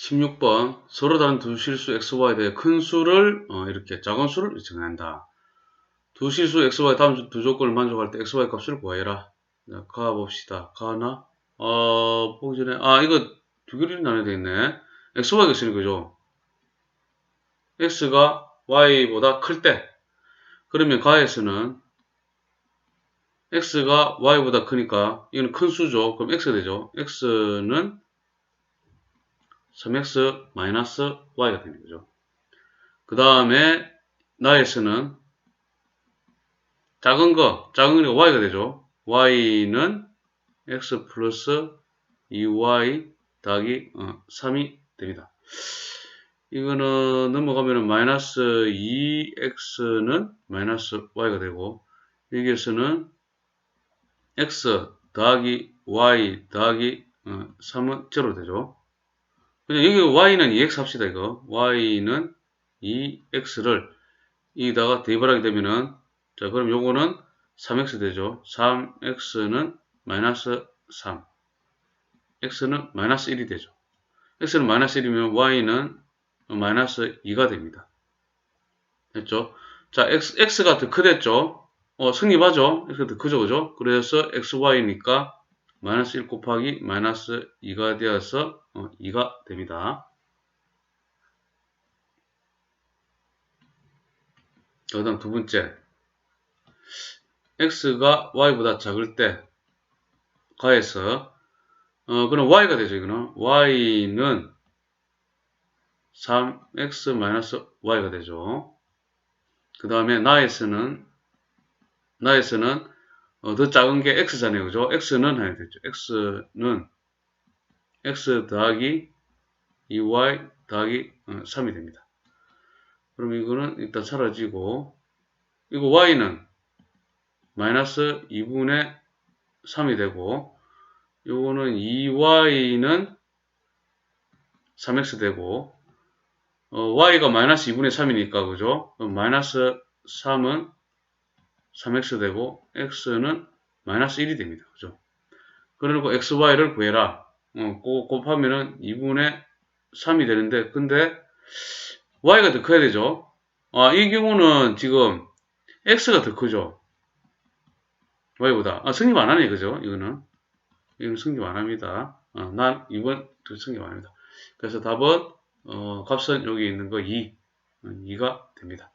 16번 서로 다른 두 실수 xy에 대해 큰 수를 어, 이렇게 작은 수를 정한다. 두 실수 xy 다음 두 조건을 만족할 때 xy 값을 구하여라. 자, 가 봅시다. 가나? 어, 보기 전에 아 이거 두 개를 나눠야 되겠네. xy가 있으니 그죠? x가 y보다 클 때 그러면 가에서는 x가 y보다 크니까 이거는 큰 수죠. 그럼 x가 되죠. x는 3x 마이너스 y가 되는 거죠. 그 다음에 나에서는 작은 거, 작은 거니까 y가 되죠. y는 x 플러스 2y 더하기 어, 3이 됩니다. 이거는 넘어가면은 마이너스 2x는 마이너스 y가 되고 여기에서는 x 더하기 y 더하기 어, 3은 제로 되죠. 그냥 여기 y는 2x 합시다 이거. y는 2x를 여기다가 대입하게 되면은 자 그럼 요거는 3x 되죠. 3x는 마이너스 3 x는 마이너스 1이 되죠. x는 마이너스 1이면 y는 마이너스 2가 됩니다. 됐죠? 자 x, x가 더 크댔죠? 어 승립하죠? x가 더 크죠 그죠? 그래서 xy니까 마이너스 1 곱하기 마이너스 2가 되어서 어, 2가 됩니다. 그 다음 두 번째 x가 y보다 작을 때 가에서 어, 그럼 y가 되죠 이거는 y는 3x 마이너스 y가 되죠 그 다음에 나에서는 나에서는 어, 더 작은 게 x잖아요. 그죠? x는 해야 되죠. x는 x 더하기 2y 더하기 어, 3이 됩니다. 그럼 이거는 일단 사라지고 이거 y는 마이너스 2분의 3이 되고 요거는 2y는 3x 되고 어, y가 마이너스 2분의 3이니까 그죠? 마이너스 3은 3x 되고 x는 마이너스 1이 됩니다. 그죠? 그러고 xy를 구해라. 어, 고, 곱하면은 2분의 3이 되는데 근데 y가 더 커야 되죠. 아, 이 경우는 지금 x가 더 크죠. y보다. 아, 승립 안 하네, 그죠? 이거는. 이거는 승립 안 합니다. 아, 난 이번 승립 안 합니다. 그래서 답은 어, 값은 여기 있는 거 2. 2가 됩니다.